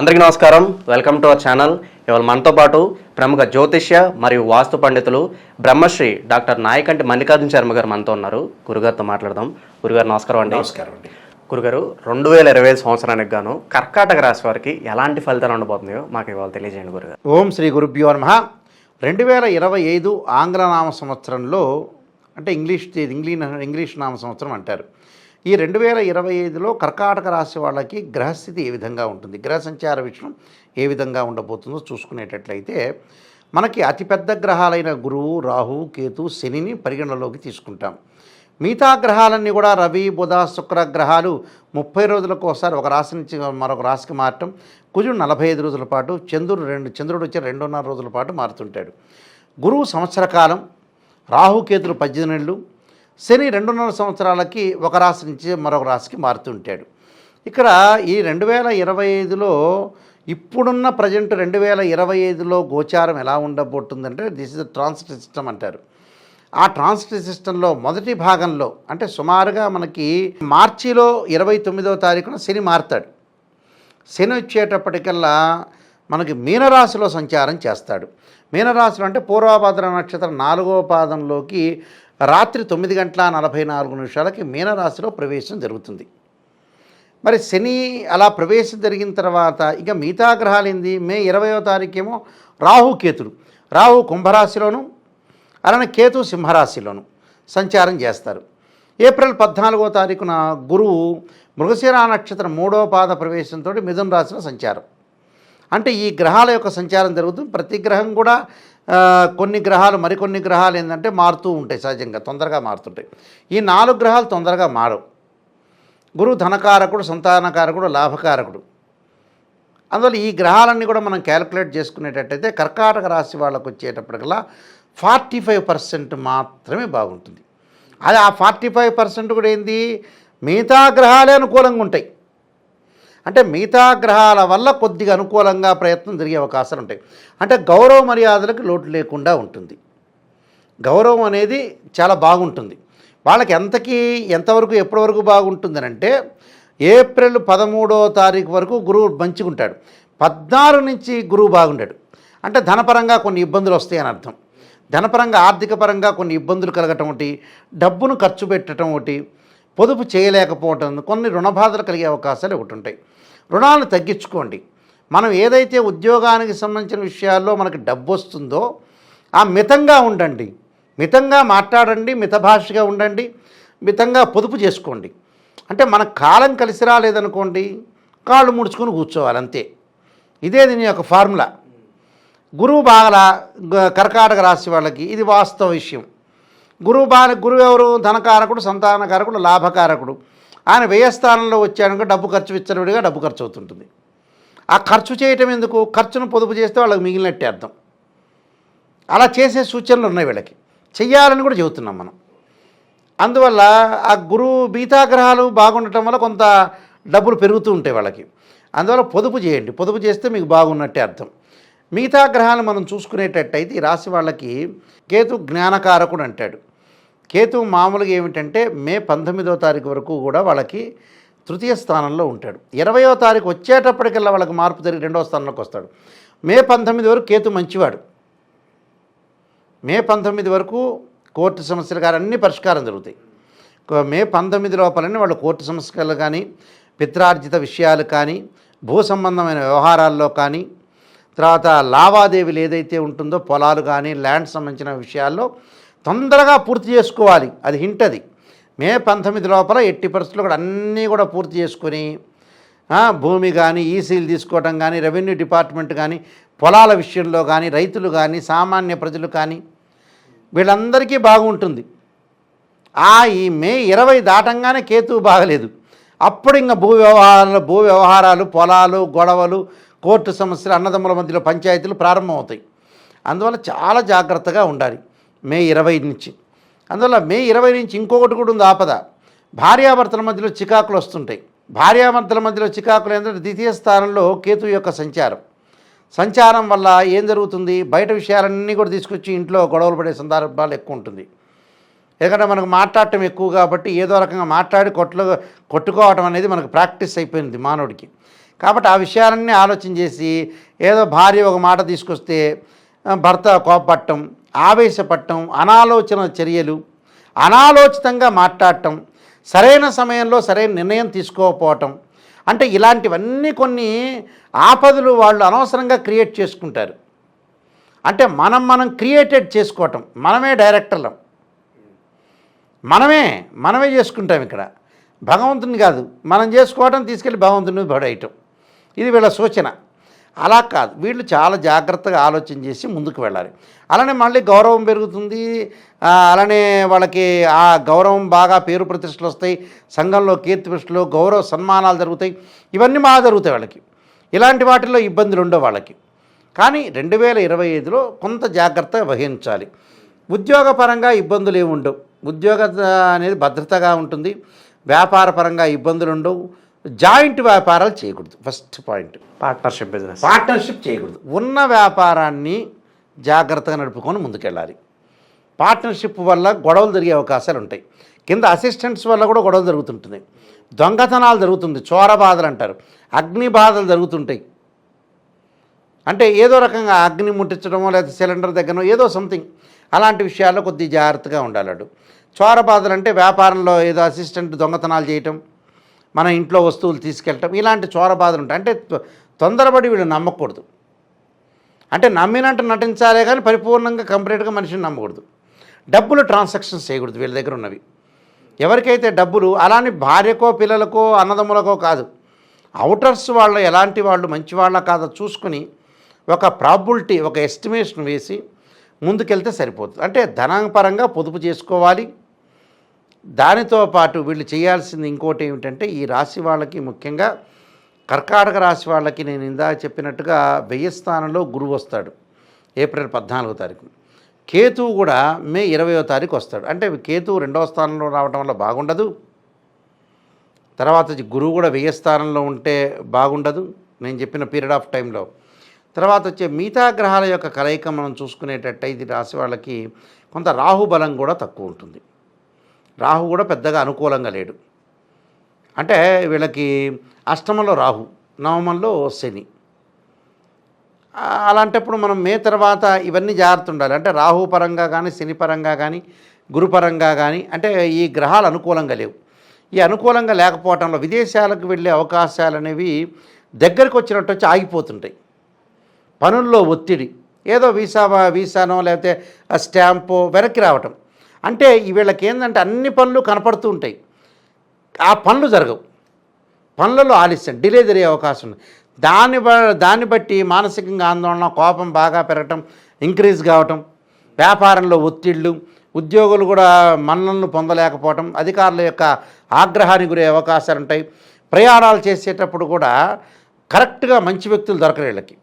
అందరికీ నమస్కారం. Welcome to our channel ఇవాళ మనతో పాటు ప్రముఖ జ్యోతిష్య మరియు వాస్తు పండితులు బ్రహ్మశ్రీ డాక్టర్ నాయకంటి మల్లికార్జున శర్మ గారు మనతో ఉన్నారు. గురుగారితో మాట్లాడదాం. గురుగారు నమస్కారం అండి. నమస్కారం అండి. గురుగారు రెండు వేల ఇరవై ఐదు సంవత్సరానికి గాను కర్కాటక రాశి వారికి ఎలాంటి ఫలితాలు ఉండబోతున్నాయో మాకు ఇవాళ తెలియజేయండి గురుగారు. ఓం శ్రీ గురుభ్యో నమ. రెండు వేల ఇరవై ఐదు ఆంగ్ల నామ సంవత్సరంలో అంటే ఇంగ్లీష్ ఇంగ్లీష్ ఇంగ్లీష్ నామ సంవత్సరం అంటారు. ఈ రెండు వేల ఇరవై ఐదులో కర్కాటక రాశి వాళ్ళకి గ్రహస్థితి ఏ విధంగా ఉంటుంది? గ్రహ సంచార విషయం ఏ విధంగా ఉండబోతుందో చూసుకునేటట్లయితే మనకి అతిపెద్ద గ్రహాలైన గురువు రాహు కేతు శనిని పరిగణలోకి తీసుకుంటాం. మిగతా గ్రహాలన్నీ కూడా రవి బుధ శుక్ర గ్రహాలు ముప్పై రోజులకు ఒకసారి ఒక రాశి నుంచి మరొక రాశికి మారటం కుజుడు నలభై ఐదు రోజుల పాటు చంద్రుడు రెండు చంద్రుడు వచ్చి రెండున్నర రోజుల పాటు మారుతుంటాడు. గురువు సంవత్సర కాలం రాహుకేతులు పద్దెనిమిది నెలలు శని రెండున్నర సంవత్సరాలకి ఒక రాశి నుంచి మరొక రాశికి మారుతుంటాడు ఇక్కడ ఈ రెండు వేల ఇరవై ఐదులో ఇప్పుడున్న ప్రజెంట్ రెండు వేల ఇరవై ఐదులో గోచారం ఎలా ఉండబోతుందంటే దిస్ ఇస్ ట్రాన్సిట్ సిస్టమ్ అంటారు. ఆ ట్రాన్సిట్ సిస్టంలో మొదటి భాగంలో అంటే సుమారుగా మనకి మార్చిలో ఇరవై తొమ్మిదవ తారీఖున శని మారుతాడు. శని వచ్చేటప్పటికల్లా మనకి మీనరాశిలో సంచారం చేస్తాడు. మీనరాశిలో అంటే పూర్వభద్ర నక్షత్రం నాలుగవ పాదంలోకి రాత్రి తొమ్మిది గంటల నలభై నాలుగు నిమిషాలకి మీనరాశిలో ప్రవేశం జరుగుతుంది. మరి శని అలా ప్రవేశం జరిగిన తర్వాత ఇక మిగతా గ్రహాలు ఏంది? మే ఇరవయో తారీఖేమో రాహు కేతుడు. రాహు కుంభరాశిలోను అలానే కేతు సింహరాశిలోను సంచారం చేస్తారు. ఏప్రిల్ పద్నాలుగో తారీఖున గురువు మృగశిర నక్షత్రం మూడో పాద ప్రవేశంతో మిథున రాశిలో సంచారం. అంటే ఈ గ్రహాల యొక్క సంచారం జరుగుతుంది. ప్రతి గ్రహం కూడా కొన్ని గ్రహాలు మరికొన్ని గ్రహాలు ఏంటంటే మారుతూ ఉంటాయి సహజంగా తొందరగా మారుతుంటాయి. ఈ నాలుగు గ్రహాలు తొందరగా మారవు. గురువు ధనకారకుడు సంతానకారకుడు లాభకారకుడు. అందువల్ల ఈ గ్రహాలన్నీ కూడా మనం క్యాలిక్యులేట్ చేసుకునేటట్టయితే కర్కాటక రాశి వాళ్ళకు వచ్చేటప్పటికల్లా ఫార్టీ ఫైవ్ పర్సెంట్ మాత్రమే బాగుంటుంది. అది ఆ ఫార్టీ ఫైవ్ పర్సెంట్ కూడా ఏంది? మిగతా గ్రహాలే అనుకూలంగా ఉంటాయి. అంటే మిగతా గ్రహాల వల్ల కొద్దిగా అనుకూలంగా ప్రయత్నం జరిగే అవకాశాలు ఉంటాయి. అంటే గౌరవ మర్యాదలకు లోటు లేకుండా ఉంటుంది. గౌరవం అనేది చాలా బాగుంటుంది. వాళ్ళకి ఎంతకీ ఎంతవరకు ఎప్పటి వరకు బాగుంటుందని అంటే ఏప్రిల్ పదమూడో తారీఖు వరకు గురువు మంచిగా ఉంటాడు పద్నాలుగు నుంచి గురువు బాగుంటాడు అంటే ధనపరంగా కొన్ని ఇబ్బందులు వస్తాయని అర్థం. ధనపరంగా ఆర్థిక పరంగా కొన్ని ఇబ్బందులు కలగటం ఒకటి డబ్బును ఖర్చు పెట్టడం ఒకటి పొదుపు చేయలేకపోవటం కొన్ని రుణబాధలు కలిగే అవకాశాలు ఒకటి ఉంటాయి రుణాలను తగ్గించుకోండి. మనం ఏదైతే ఉద్యోగానికి సంబంధించిన విషయాల్లో మనకి డబ్బు వస్తుందో ఆ మితంగా ఉండండి. మితంగా మాట్లాడండి మితభాషగా ఉండండి మితంగా పొదుపు చేసుకోండి. అంటే మన కాలం కలిసి రాలేదనుకోండి కాళ్ళు ముడుచుకొని కూర్చోవాలి అంతే. ఇదే దీని యొక్క ఫార్ములా. గురువు బాగా గ- కర్కాటక రాశి వాళ్ళకి ఇది వాస్తవ విషయం. గురువు బాగా గురువు ఎవరు? ధనకారకుడు సంతానకారకుడు లాభకారకుడు. ఆయన వ్యయస్థానంలో వచ్చాక డబ్బు ఖర్చు విచ్చలవిడిగా డబ్బు ఖర్చు అవుతుంటుంది ఆ ఖర్చు చేయటం ఎందుకు? ఖర్చును పొదుపు చేస్తే వాళ్ళకి మిగిలినట్టే అర్థం. అలా చేసే సూచనలు ఉన్నాయి వీళ్ళకి. చెయ్యాలని కూడా చెబుతున్నాం మనం. అందువల్ల ఆ గురువు మిగతా గ్రహాలు బాగుండటం వల్ల కొంత డబ్బులు పెరుగుతూ ఉంటాయి వాళ్ళకి. అందువల్ల పొదుపు చేయండి. పొదుపు చేస్తే మీకు బాగున్నట్టే అర్థం. మిగతా గ్రహాలు మనం చూసుకునేటట్టయితే ఈ రాశి వాళ్ళకి కేతు జ్ఞానకారకుడు అంటాడు. కేతు మామూలుగా ఏమిటంటే మే పంతొమ్మిదో తారీఖు వరకు కూడా వాళ్ళకి తృతీయ స్థానంలో ఉంటాడు. ఇరవయో తారీఖు వచ్చేటప్పటికల్లా వాళ్ళకి మార్పు జరిగి రెండవ స్థానంలోకి వస్తాడు. మే పంతొమ్మిది వరకు కేతు మంచివాడు. మే పంతొమ్మిది వరకు కోర్టు సమస్యలు కానీ అన్ని పరిష్కారం జరుగుతాయి. మే పంతొమ్మిది లోపలనే వాళ్ళు కోర్టు సమస్యలు కానీ పిత్రార్జిత విషయాలు కానీ భూ సంబంధమైన వ్యవహారాల్లో కానీ తర్వాత లావాదేవీలు ఏదైతే ఉంటుందో పొలాలు కానీ ల్యాండ్ సంబంధించిన విషయాల్లో తొందరగా పూర్తి చేసుకోవాలి. అది హింట్ అది. మే పంతొమ్మిది లోపల ఎట్టి పరిస్థితులు కూడా అన్నీ కూడా పూర్తి చేసుకొని భూమి కానీ ఈసీలు తీసుకోవటం కానీ రెవెన్యూ డిపార్ట్మెంట్ కానీ పొలాల విషయంలో కానీ రైతులు కానీ సామాన్య ప్రజలు కానీ వీళ్ళందరికీ బాగుంటుంది. ఆ ఈ మే ఇరవై దాటంగానే కేతువు బాగలేదు. అప్పుడు ఇంకా భూ వ్యవహారాలు భూ వ్యవహారాలు పొలాలు గొడవలు కోర్టు సమస్యలు అన్నదమ్ముల మధ్యలో పంచాయతీలు ప్రారంభమవుతాయి. అందువల్ల చాలా జాగ్రత్తగా ఉండాలి. మే ఇరవై నుంచి. అందువల్ల మే ఇరవై నుంచి ఇంకొకటి కూడా ఉంది ఆపద. భార్యాభర్తల మధ్యలో చికాకులు వస్తుంటాయి. భార్యాభర్తల మధ్యలో చికాకులు ఏంటంటే ద్వితీయ స్థానంలో కేతు యొక్క సంచారం. సంచారం వల్ల ఏం జరుగుతుంది? బయట విషయాలన్నీ కూడా తీసుకొచ్చి ఇంట్లో గొడవలు పడే సందర్భాలు ఎక్కువ ఉంటుంది. ఎందుకంటే మనకు మాట్లాడటం ఎక్కువ కాబట్టి ఏదో రకంగా మాట్లాడి కొట్లు కొట్టుకోవటం అనేది మనకు ప్రాక్టీస్ అయిపోయింది మానవుడికి. కాబట్టి ఆ విషయాలన్నీ ఆలోచన చేసి ఏదో భార్య ఒక మాట తీసుకొస్తే భర్త కోపపట్టం ఆవేశపడటం అనాలోచన చర్యలు అనాలోచితంగా మాట్లాడటం సరైన సమయంలో సరైన నిర్ణయం తీసుకోకపోవటం. అంటే ఇలాంటివన్నీ కొన్ని ఆపదలు వాళ్ళు అనవసరంగా క్రియేట్ చేసుకుంటారు. అంటే మనం మనం క్రియేటెడ్ చేసుకోవటం మనమే డైరెక్టర్లం. మనమే మనమే చేసుకుంటాం ఇక్కడ. భగవంతుని కాదు మనం చేసుకోవటం తీసుకెళ్ళి భగవంతుని పడేయటం. ఇది వీళ్ళ సూచన. అలా కాదు. వీళ్ళు చాలా జాగ్రత్తగా ఆలోచన చేసి ముందుకు వెళ్ళాలి. అలానే మళ్ళీ గౌరవం పెరుగుతుంది. అలానే వాళ్ళకి ఆ గౌరవం బాగా పేరు ప్రతిష్టలు వస్తాయి. సంఘంలో కీర్తి ప్రతిష్టలు గౌరవ సన్మానాలు జరుగుతాయి. ఇవన్నీ బాగా జరుగుతాయి వాళ్ళకి. ఇలాంటి వాటిల్లో ఇబ్బందులు ఉండవు వాళ్ళకి. కానీ రెండు వేల ఇరవై ఐదులో కొంత జాగ్రత్త వహించాలి. ఉద్యోగపరంగా ఇబ్బందులు ఏమి ఉండవు. ఉద్యోగ అనేది భద్రతగా ఉంటుంది. వ్యాపారపరంగా ఇబ్బందులు ఉండవు. జాయింట్ వ్యాపారాలు చేయకూడదు. First point partnership business partnership చేయకూడదు. ఉన్న వ్యాపారాన్ని జాగ్రత్తగా నడుపుకొని ముందుకెళ్ళాలి. పార్ట్నర్షిప్ వల్ల గొడవలు జరిగే అవకాశాలు ఉంటాయి. కింద అసిస్టెంట్స్ వల్ల కూడా గొడవలు జరుగుతుంటున్నాయి దొంగతనాలు జరుగుతుంది. చోర బాధలు అంటారు. అగ్ని బాధలు జరుగుతుంటాయి. అంటే ఏదో రకంగా అగ్ని ముట్టించడమో లేదా సిలిండర్ దగ్గరనో ఏదో సంథింగ్ అలాంటి విషయాల్లో కొద్దిగా జాగ్రత్తగా ఉండాలడు చోర బాధలు అంటే వ్యాపారంలో ఏదో అసిస్టెంట్ దొంగతనాలు చేయటం. మన ఇంట్లో వస్తువులు తీసుకెళ్ళటం ఇలాంటి చోరబాధలు ఉంటాయి. అంటే తొ- తొందరపడి వీళ్ళు నమ్మకూడదు. అంటే నమ్మినట్టు నటించాలే కానీ పరిపూర్ణంగా కంప్లీట్గా మనిషిని నమ్మకూడదు. డబ్బులు ట్రాన్సాక్షన్స్ చేయకూడదు వీళ్ళ దగ్గర ఉన్నవి. ఎవరికైతే డబ్బులు అలానే భార్యకో పిల్లలకో అన్నదమ్ములకో కాదు. అవుటర్స్ వాళ్ళు ఎలాంటి వాళ్ళు మంచి వాళ్ళ కాదో చూసుకుని ఒక ప్రాబిలిటీ ఒక ఎస్టిమేషన్ వేసి ముందుకెళ్తే సరిపోతుంది. అంటే ధనపరంగా పొదుపు చేసుకోవాలి. దానితో పాటు వీళ్ళు చేయాల్సింది ఇంకోటి ఏమిటంటే ఈ రాశి వాళ్ళకి ముఖ్యంగా కర్కాటక రాశి వాళ్ళకి నేను ఇందాక చెప్పినట్టుగా వెయ్యి స్థానంలో గురువు వస్తాడు ఏప్రిల్ పద్నాలుగో తారీఖు. కేతువు కూడా మే ఇరవయో తారీఖు వస్తాడు. అంటే కేతువు రెండవ స్థానంలో రావడం వల్ల బాగుండదు. తర్వాత వచ్చి గురువు కూడా వెయ్యి స్థానంలో ఉంటే బాగుండదు. నేను చెప్పిన పీరియడ్ ఆఫ్ టైంలో. తర్వాత వచ్చే మిగతా గ్రహాల యొక్క కలయిక మనం చూసుకునేటట్టయితే రాశి వాళ్ళకి కొంత రాహుబలం కూడా తక్కువ ఉంటుంది. రాహు కూడా పెద్దగా అనుకూలంగా లేడు. అంటే వీళ్ళకి అష్టమంలో రాహు నవమంలో శని. అలాంటప్పుడు మనం మే తర్వాత ఇవన్నీ జాగ్రత్త ఉండాలి. అంటే రాహు పరంగా కానీ శని పరంగా కానీ గురుపరంగా కానీ అంటే ఈ గ్రహాలు అనుకూలంగా లేవు. ఈ అనుకూలంగా లేకపోవటంలో విదేశాలకు వెళ్ళే అవకాశాలు అనేవి దగ్గరకు వచ్చినట్టు వచ్చి ఆగిపోతుంటాయి. పనుల్లో ఒత్తిడి ఏదో వీసా వీసానో లేకపోతే ఆ స్టాంపో వెనక్కి రావటం. అంటే వీళ్ళకి ఏంటంటే అన్ని పనులు కనపడుతూ ఉంటాయి. ఆ పనులు జరగవు. పనులలో ఆలస్యం డిలే జరిగే అవకాశం ఉంది. దాన్ని బ- దాన్ని బట్టి మానసికంగా ఆందోళన కోపం బాగా పెరగటం ఇంక్రీజ్ కావటం వ్యాపారంలో ఒత్తిళ్ళు ఉద్యోగులు కూడా మన్నలను పొందలేకపోవటం అధికారుల యొక్క ఆగ్రహానికి గురే అవకాశాలు ఉంటాయి. ప్రయాణాలు చేసేటప్పుడు కూడా కరెక్ట్గా మంచి వ్యక్తులు దొరకరు వీళ్ళకి.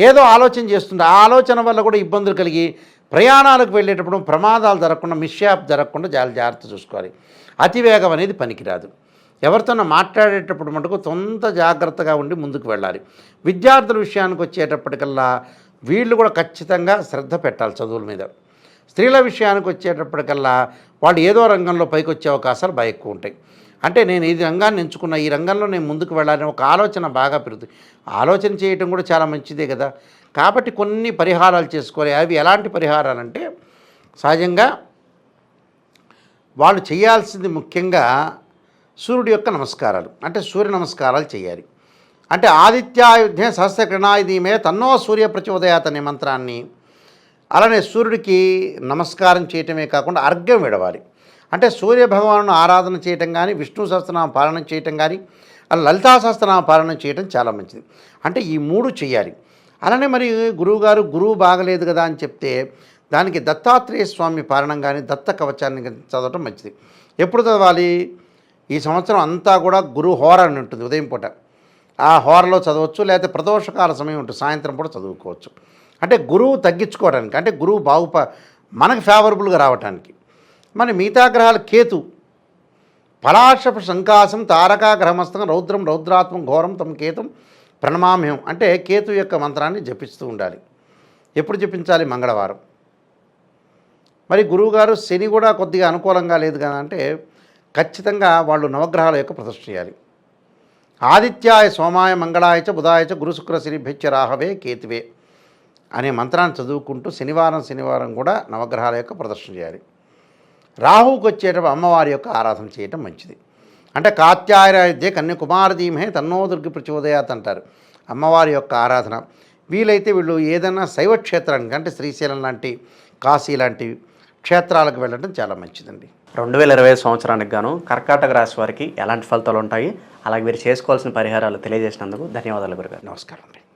ఏదో ఆలోచన చేస్తుంది ఆ ఆలోచన వల్ల కూడా ఇబ్బందులు కలిగి ప్రయాణాలకు వెళ్ళేటప్పుడు ప్రమాదాలు జరగకుండా మిస్యాప్ జరగకుండా చాలా జాగ్రత్త చూసుకోవాలి. అతివేగం అనేది పనికిరాదు. ఎవరితోనో మాట్లాడేటప్పుడు మటుకు తొంత జాగ్రత్తగా ఉండి ముందుకు వెళ్ళాలి. విద్యార్థుల విషయానికి వచ్చేటప్పటికల్లా వీళ్ళు కూడా ఖచ్చితంగా శ్రద్ధ పెట్టాలి చదువుల మీద. స్త్రీల విషయానికి వచ్చేటప్పటికల్లా వాళ్ళు ఏదో రంగంలో పైకి వచ్చే అవకాశాలు బాగా ఎక్కువ ఉంటాయి. అంటే నేను ఈ రంగాన్ని ఎంచుకున్న ఈ రంగంలో నేను ముందుకు వెళ్ళాలని ఒక ఆలోచన బాగా పెరుగుతుంది. ఆలోచన చేయటం కూడా చాలా మంచిదే కదా. కాబట్టి కొన్ని పరిహారాలు చేసుకోవాలి. అవి ఎలాంటి పరిహారాలు అంటే సహజంగా వాళ్ళు చేయాల్సింది ముఖ్యంగా సూర్యుడి యొక్క నమస్కారాలు. అంటే సూర్య నమస్కారాలు చేయాలి. అంటే ఆదిత్యాయుధ్య సహస్రకృణాయుధీమే తన్నో సూర్య ప్రచోదయాత్ అనే మంత్రాన్ని అలానే సూర్యుడికి నమస్కారం చేయటమే కాకుండా అర్ఘ్యం విడవాలి. అంటే సూర్య భగవాను ఆరాధన చేయటం కానీ విష్ణు సహస్రనామ పాలన చేయటం కానీ అలా లలితా సహస్రనామ పాలన చేయటం చాలా మంచిది. అంటే ఈ మూడు చేయాలి. అలానే మరి గురువుగారు గురువు బాగలేదు కదా అని చెప్తే దానికి దత్తాత్రేయ స్వామి పారణం కానీ దత్త కవచాన్ని చదవటం మంచిది. ఎప్పుడు చదవాలి? ఈ సంవత్సరం అంతా కూడా గురు హోర అని ఉంటుంది ఉదయం పూట. ఆ హోరలో చదవచ్చు లేకపోతే ప్రదోషకాల సమయం ఉంటుంది సాయంత్రం పూట చదువుకోవచ్చు. అంటే గురువు తగ్గించుకోవడానికి అంటే గురువు బాగుప మనకు ఫేవరబుల్గా రావటానికి. మన మిగతా గ్రహాలు కేతు. పలాశపు శంకాసం తారకా గ్రహమస్తం రౌద్రం రౌద్రాత్మం ఘోరం తమ కేతం ప్రణమామ్యం అంటే కేతు యొక్క మంత్రాన్ని జపిస్తూ ఉండాలి. ఎప్పుడు జపించాలి? మంగళవారం. మరి గురువుగారు శని కూడా కొద్దిగా అనుకూలంగా లేదు కదా అంటే ఖచ్చితంగా వాళ్ళు నవగ్రహాల యొక్క ప్రదర్శన చేయాలి. ఆదిత్యాయ సోమాయ మంగళాయ బుధాయచ గురుశుక్ర చ గురు శుక్ర రాహవే కేతువే అనే మంత్రాన్ని చదువుకుంటూ శనివారం శనివారం కూడా నవగ్రహాల యొక్క ప్రదర్శన చేయాలి. రాహువుకి వచ్చేటప్పుడు అమ్మవారి యొక్క ఆరాధన చేయటం మంచిది. అంటే కాత్యాయరాధ్య కన్యకుమార ధీమహే తన్నో దుర్గి ప్రచోదయాత్ అంటారు అమ్మవారి యొక్క ఆరాధన. వీలైతే వీళ్ళు ఏదైనా శైవ క్షేత్రానికి అంటే శ్రీశైలం లాంటి కాశీ లాంటి క్షేత్రాలకు వెళ్ళడం చాలా మంచిదండి. రెండు వేల ఇరవై సంవత్సరానికి గాను కర్కాటక రాశి వారికి ఎలాంటి ఫలితాలు ఉంటాయి? అలాగే మీరు చేసుకోవాల్సిన పరిహారాలు తెలియజేసినందుకు ధన్యవాదాలు గురుగారు. నమస్కారం అండి.